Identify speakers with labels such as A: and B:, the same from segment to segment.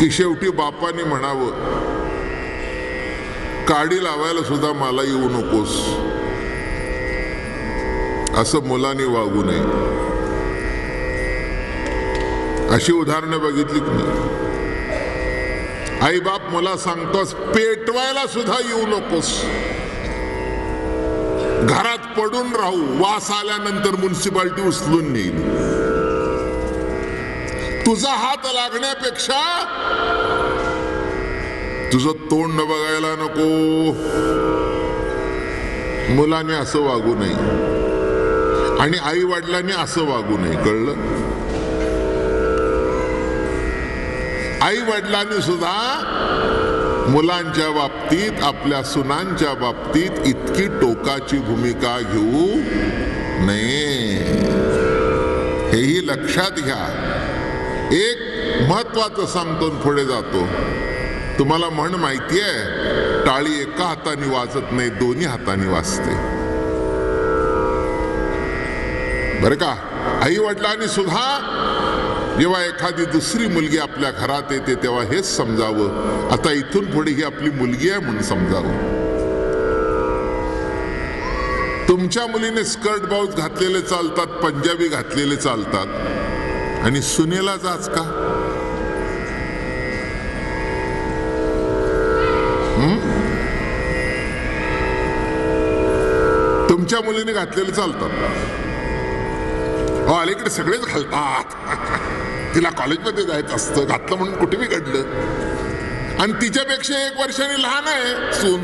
A: की शेवटी बापाने म्हणावं काडी लावायला सुद्धा मला येऊ नकोस. असं मुलाने वागू नये. अशी उदाहरणं बघितली की नाही आई बाप मला सांगतोस पेटवायला सुद्धा येऊ नकोस. घरात पडून राहू वास आल्यानंतर म्युन्सिपाल्टी उचलून नेईल. तुझा हात लागण्यापेक्षा तुझं तोंड बघायला नको. मुलाने असं वागू नये. आणि आई वडिलांनी असं वागू नये. कळलं? आई वडिलांनी सुद्धा मुलांच्या बाबतीत आपल्या सुनांच्या बाबतीत इतकी टोकाची भूमिका घेऊ नये. हेही लक्षात घ्या. एक महत्वाचं सांगतो पुढे जातो. तुम्हाला म्हण माहिती आहे टाळी एका हाताने वाजत नाही दोन्ही हाताने वाजते. बरं का? आई वडिलांनी सुद्धा जेव्हा एखादी दुसरी मुलगी आपल्या घरात येते तेव्हा हेच समजावं. आता इथून पुढे ही आपली मुलगी आहे म्हणून समजावं. तुमच्या मुलीने स्कर्ट बाऊज घातलेले चालतात पंजाबी घातलेले चालतात. आणि सुनेला जाच का? तुमच्या मुलीने घातलेले चालतात हो अलीकडे सगळेच घालतात. तिला कॉलेजमध्ये जायचं असतं घातलं म्हणून कुठे बिघडलं? आणि तिच्यापेक्षा एक वर्षाने लहान आहे सून.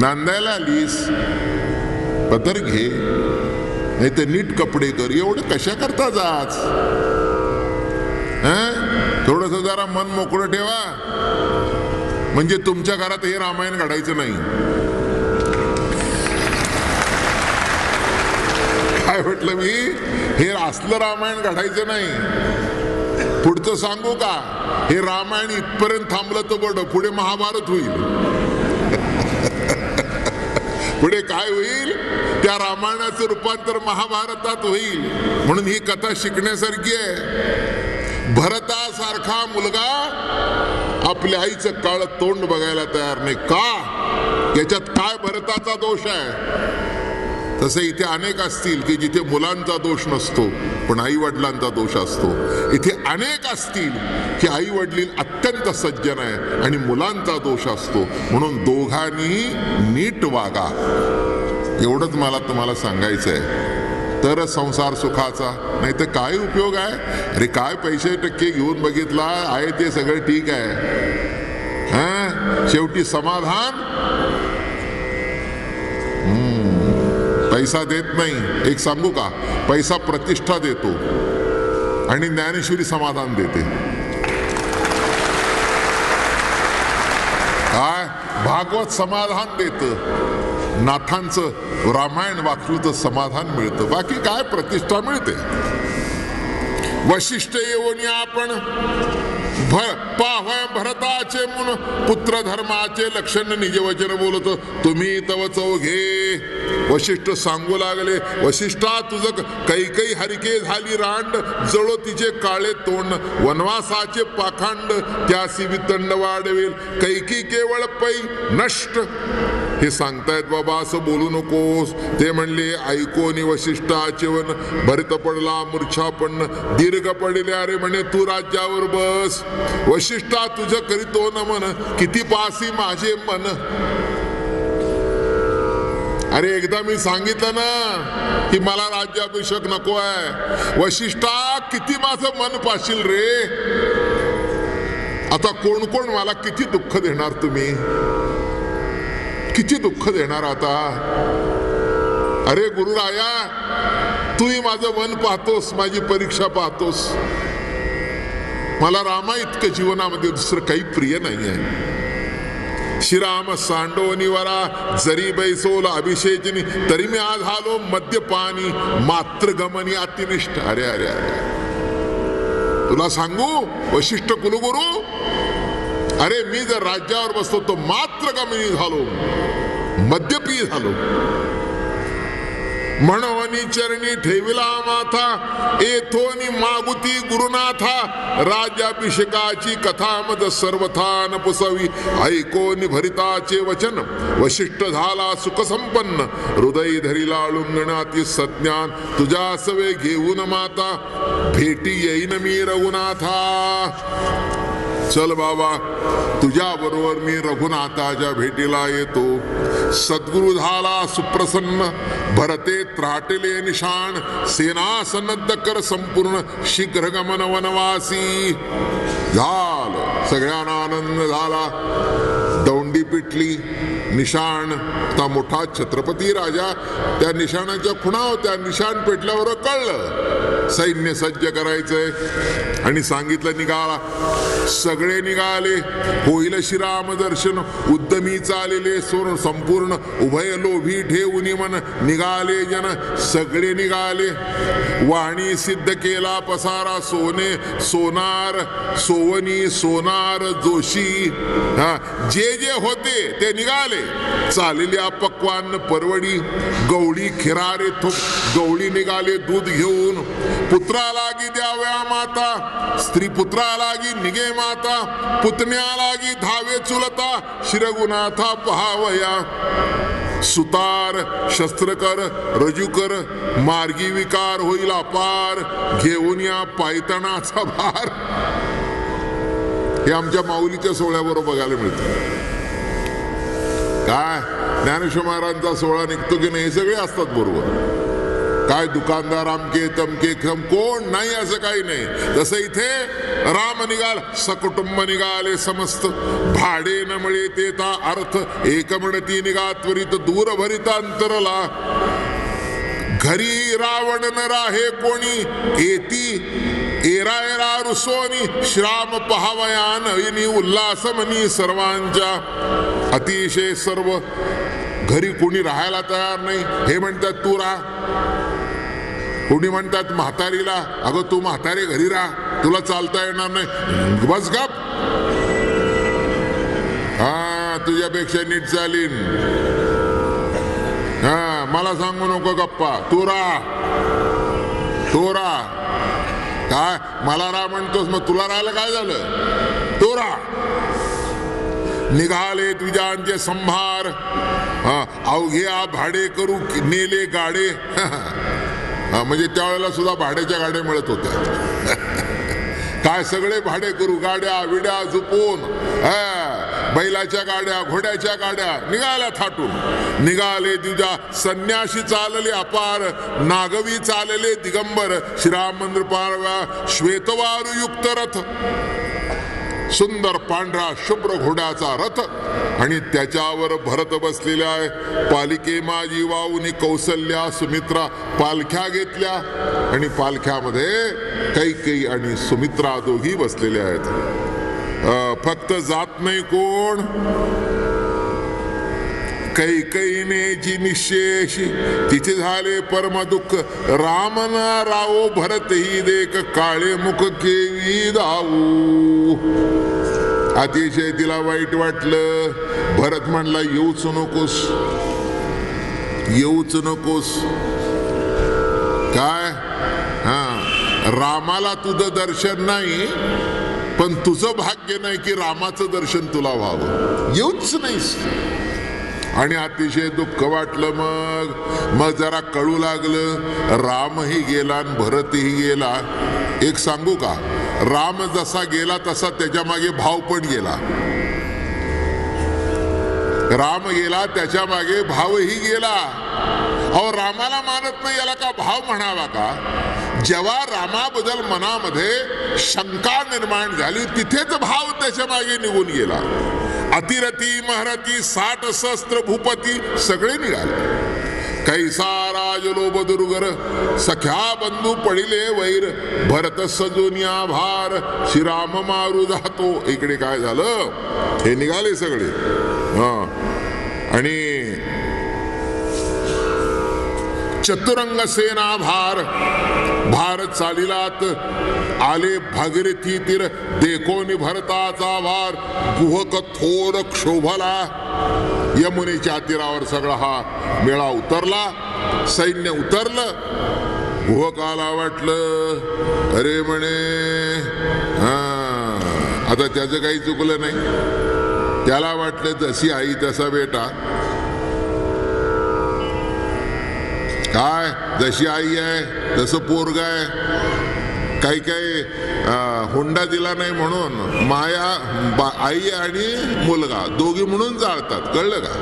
A: नांदायला आलीस. पदर घे. नाही तर नीट कपडे कर एवढं कशा करता जाच थोडस जरा मन मोकळं ठेवा. म्हणजे तुमच्या घरात हे रामायण घडायचं नाही. काय म्हटलं मी? हे असलं रामायण घडायचं नाही. पुढचं सांगू का? हे रामायण इथपर्यंत थांबलं तर बड पुढे महाभारत होईल. पुढे काय होईल? त्या रामायणाचं रूपांतर महाभारतात होईल. म्हणून ही कथा शिकण्यासारखी आहे. भरतासारखा मुलगा आपल्या आईचं काळ तोंड बघायला तयार नाही. का? याच्यात काय भरताचा दोष आहे? तसे इथे अनेक असतील की जिथे मुलांचा दोष नसतो पण आई वडिलांचा दोष असतो. इथे अनेक असतील की आई वडील अत्यंत सज्जन आहे आणि मुलांचा दोष असतो. म्हणून दोघांनी नीट वागा. एवढंच मला तुम्हाला सांगायचं आहे तर संसार सुखाचा नाही तर काय उपयोग आहे? अरे काय पैसे टक्के घेऊन बघितला? आहे ते सगळं ठीक आहे. हा? शेवटी समाधान? पैसा देत नाही. एक सांगू का? पैसा प्रतिष्ठा देतो. आणि ज्ञानेश्वरी समाधान देते. काय? भागवत समाधान देत. नाथांचं रामायण वाचलं तर समाधान मिळतं. बाकी काय प्रतिष्ठा मिळते? वशिष्ठ येऊन आपण. भर पाहय भरताचे मुन पुत्र धर्माचे लक्षण निजवचन बोलतो बोलत. तुम्ही तव चौघे. वशिष्ठ सांगू लागले वशिष्ठा तुझं कैकई हरिके झाली रांड जळो तिचे काळे तोंड वनवासाचे पाखांड त्यासी वितंड वाढवेल. कैकी केवळ पै नष्ट. हे सांगतायत बाबा असं बोलू नकोस. ते म्हणले ऐकोनी वशिष्ठाचे वन भरित पडला मूर्छा पण दीर्घ पडले अरे म्हणे तू राज्यावर बस. वशिष्ठा तुझं करीतो न मन किती पासी माझे मन. अरे एकदा मी सांगितलं ना की मला राज्याभिषेक नको आहे वशिष्ठा किती माझं मन पाशील रे? आता कोण कोण मला किती दुःख देणार तुम्ही? किती दुःख देणार आता? अरे गुरुराया तूही माझं मन पाहतोस माझी परीक्षा पाहतोस. मला रामा इतकं जीवनामध्ये दुसरं काही प्रिय नाही आहे श्रीराम सांडोनिवरा जरी बैसोल अभिषेचनी तरी मी आज आलो मद्यपानी मात्र गमनी अतिनिष्ठ. अरे अरे अरे तुला सांगू वशिष्ठ कुलगुरू? अरे मी जर राज्यावर बसतो तो मात्र गमनी झालो मद्यपी झालो. म्हणवनी चरणी ठेविला माथा एथोनी मागुती गुरुनाथा राज्याभिषेकाची कथा मद सर्वथा पुसवी. ऐकोनी भरिताचे वचन वशिष्ठ झाला सुखसंपन्न. हृदय धरिला लुंगणाती सज्ञान तुझ्या सवे घेऊन माता भेटी येईन मी रघुनाथा. चल बाबा तुझ्याबरोबर मी रघुनाथाच्या भेटीला येतो. सद्गुरु झाला सुप्रसन्न भरते त्राटले निशाण सेना सन्नद्ध कर संपूर्ण शीघ्र गमन वनवासी. झाल. सगळ्यांना आनंद झाला. दौंडी पिटली. निशाण आता मोठा छत्रपती राजा. त्या निशाणाच्या खुणा होत्या. निशाण पेटल्यावर कळलं. सैन्य सज्ज करायचंय. आणि सांगितलं निघाला. सगळे निघाले. होईल श्रीराम दर्शन. उद्यमी चालले सोन संपूर्ण. उभय लोभी ठेवून मन निघाले जन. सगळे निघाले. वाणी सिद्ध केला पसारा सोने. सोनार सोवनी सोनार जोशी. हा जे जे होते ते निघाले. चाललेल्या पक्वान परवडी. गवळी खिरारे थोप गवळी निघाले दूध घेऊन. पुत्रा लागी द्याव्या माता स्त्री पुत्रा लागी निघे माता पुतण्या लागी धावे चुलता शिरगुनाथा पहावया सुतार शस्त्रकर रजूकर मार्गी विकार होईल अपार घेऊन या पायतणाचा भार हे आमच्या माऊलीच्या सोहळ्याबरोबर बघायला मिळतं काय ज्ञानेश्वर महाराजांचा सोहळा निघतो की नाही हे सगळे असतात बरोबर काय दुकानदार आमके तमके खम कोण? नाही असं काही नाही. तसं इथे राम निघाल सकुटुंब निघाले समस्त. भाडे न मिळे ते ता अर्थ एकमणती निघा त्वरित दूरभरित अंतरला. घरी रावण न राहे कोणी येती एरा एरा रुसोनी श्राम पहावयान ऐनी उल्हास सर्वांच्या. अतिशय सर्व घरी कोणी राहायला तयार नाही. हे म्हणतात तू राहा. कोणी म्हणतात म्हातारीला? अगं तू म्हातारे घरी राहा. तुला चालता येणार नाही. बस गप. हा तुझ्यापेक्षा नीट चालीन. हा मला सांगू नको गप्पा. तू राहा. तू राहा. काय? मला राहा म्हणतोस मग तुला राहायला काय झालं? तू राहा. निघाले द्विजांचे संभार. हा, अवघे आ भाडे करू नेले गाडे. हा, म्हणजे त्यावेळेला सुद्धा भाड्याच्या गाड्या मिळत होत्या. काय सगळे भाडे करू गाड्या विड्या झुपून बैलाच्या गाड्या घोड्याच्या गाड्या निघाल्या थाटून. निघाले तुझ्या संन्याशी चालले अपार नागवी चालले दिगंबर श्रीराम मंदिर पारव्या श्वेतवारुयुक्त रथ. सुंदर पांढरा शुभ्र घोड्याचा रथ आणि त्याच्यावर भरत बसलेला आहे. पालिके माझी वाऊनी कौसल्या सुमित्रा पालख्या घेतल्या आणि पालख्यामध्ये कैकेयी आणि सुमित्रा दोघी बसलेल्या आहेत. फक्त जात नाही कोण? कैकईने जी तिथे झाले परमदुःख रामना रावो भरत ही देख काळे मुख केवी दाऊ अतिशय तिला वाईट वाटलं. भरत म्हणला येऊच नकोस. येऊच नकोस. काय? हा रामाला तुझं दर्शन नाही पण तुझं भाग्य नाही की रामाचं दर्शन तुला व्हावं. येऊच नाहीस. आणि अतिशय दुःख वाटलं मग. मग जरा कळू लागलं रामही गेला आणि भरतही गेला. एक सांगू का? राम जसा गेला तसा त्याच्यामागे भाव पण गेला. राम गेला त्याच्यामागे भावही गेला. अहो रामाला मानत नाही याला का भाव म्हणावा का? जेव्हा रामाबद्दल मनामध्ये शंका निर्माण झाली तिथेच भाव त्याच्यामागे निघून गेला. अतिरथी महारथी साठ शस्त्र भूपती सगळे निघाले. कैसा राजलोभ दुर्गर सख्या बंधू पडिले वैर भरत सजोनिया भार श्रीराम मारू जातो. इकडे काय झालं? हे निघाले सगळे. हा. आणि चतुरंग सेना भार. भारत चालिलात आले भागीरथी तीर देखोनी भरताचा भार गुहक थोर क्षोभला. यमुनेच्या तीरावर सगळा हा मेळा उतरला. सैन्य उतरलं. गुहकाला वाटलं अरे म्हणे हा आता त्याचं काही चुकलं नाही. त्याला वाटलं जशी आई तसा बेटा. काय? जशी आई आहे तसं पोरग आहे. काही काही हुंडा दिला नाही म्हणून माया बा- आई आणि मुलगा दोघी म्हणून जाळतात. कळलं का?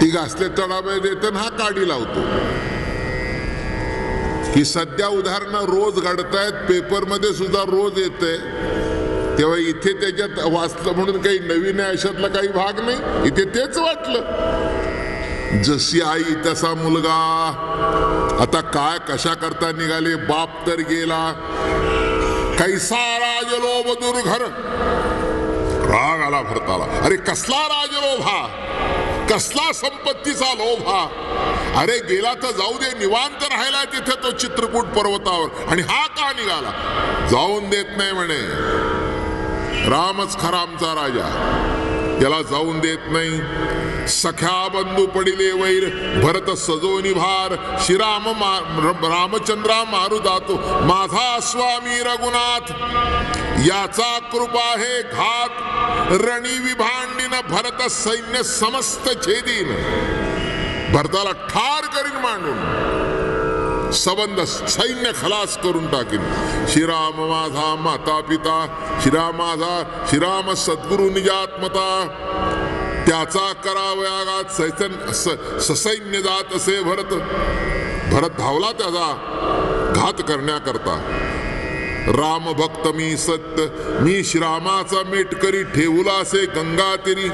A: ती घासले तडाबे देते हा काडी लावतो. ही सध्या उदाहरणं रोज घडतायत पेपरमध्ये सुद्धा रोज येते तेव्हा इथे त्याच्यात वाचलं म्हणून काही नवीन आहे अशातला काही भाग नाही. इथे तेच वाटलं जशी आई तसा मुलगा. आता काय कशा करता निघाले बाप तर गेला. कैसा राजलोभ दुर्घर. घर राग आला भरताला. अरे कसला राजलोभ हा? कसला संपत्तीचा लोभ हा? अरे गेला तर जाऊ दे निवांत राहिला तिथे तो चित्रकूट पर्वतावर. आणि हा का निघाला? जाऊन देत नाही म्हणे. रामच खरा आमचा राजा. त्याला जाऊन देत नाही. सख्या बंधू पडिले वैर भरत सजोनी भार श्रीराम रामचंद्रा मारू जातो माझा स्वामी रघुनाथ. याचा कृपा हे घात रणी विभांडीन भरत सैन्य समस्त छेदीन. भरताला ठार करीन मांडून सबंध सैन्य खलास करून टाकीन. श्रीराम माझा माता पिता श्रीराम माझा श्रीराम सद्गुरु निजात्मता त्याचा करावयागात सैतन स- ससैन्य जात असे भरत भरत धावला त्याचा घात करण्याकरता. राम भक्त मी सत्य मी श्रीरामाचा मेट करी ठेवला असे गंगा तिरी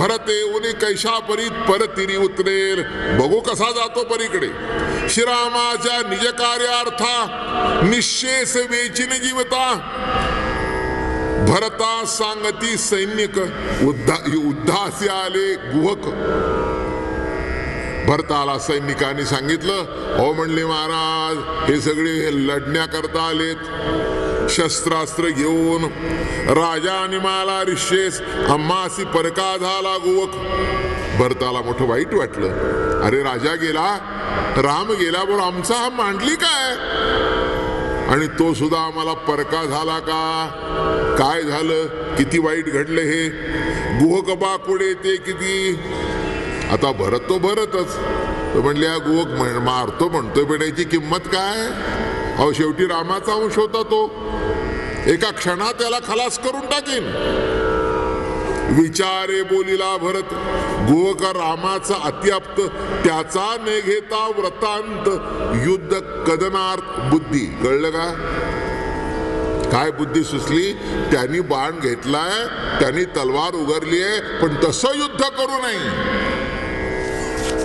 A: भरत येऊन कैशा परीत परतिरी उतरेल. बघू कसा जातो परीकडे. श्रीरामाच्या निज कार्यार्था निश्चेस वेचिन जीवता. भरता सांगती सैनिक उद्धा उद्धासी आले गुहक. भरताला सैनिकांनी सांगितलं हो म्हणले महाराज हे सगळे लढण्याकरता आलेत. शस्त्रास्त्र घेऊन राजा आणि मला ऋषेस अम्मासी परका झाला गुवक भरताला मोठं वाईट वाटलं. अरे राजा गेला? राम गेला बरोबर आमचा हा मांडली काय? आणि तो सुद्धा आम्हाला परका झाला का? काय झालं? किती वाईट घडलं हे? गुहक बाकुडे ते किती? आता भरत तो भरतच. तो म्हणले हा गुहक म्हण- मारतो म्हणतोय पण याची किंमत काय? अहो शेवटी रामाचा अंश होता तो. एका क्षणात त्याला खलास करून टाकेन. विचारे बोलिला भरत. गोवक रामाचा अत्याप्त त्याचा ने घेता व्रतांत. युद्ध कदनार्थ बुद्धी. कळलं का? काय बुद्धी सुचली? त्यांनी बाण घेतलाय त्यांनी तलवार उघडली आहे पण तसं युद्ध करू नये.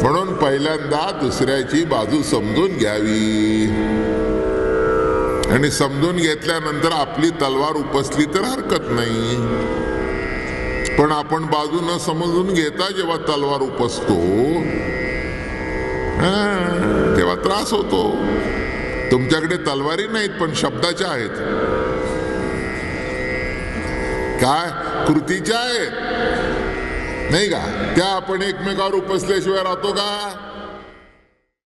A: म्हणून पहिल्यांदा दुसऱ्याची बाजू समजून घ्यावी. आणि समजून घेतल्यानंतर आपली तलवार उपसली तर हरकत नाही. पण आपण बाजू समजून घेता जेव्हा तलवार उपसतो. तेव्हा त्रास होतो. तुमच्याकडे तलवारी नाहीत पण शब्दाच्या आहेत. काय? कृतीच्या आहेत. नाही का? त्या आपण एकमेकावर उपसल्याशिवाय राहतो का?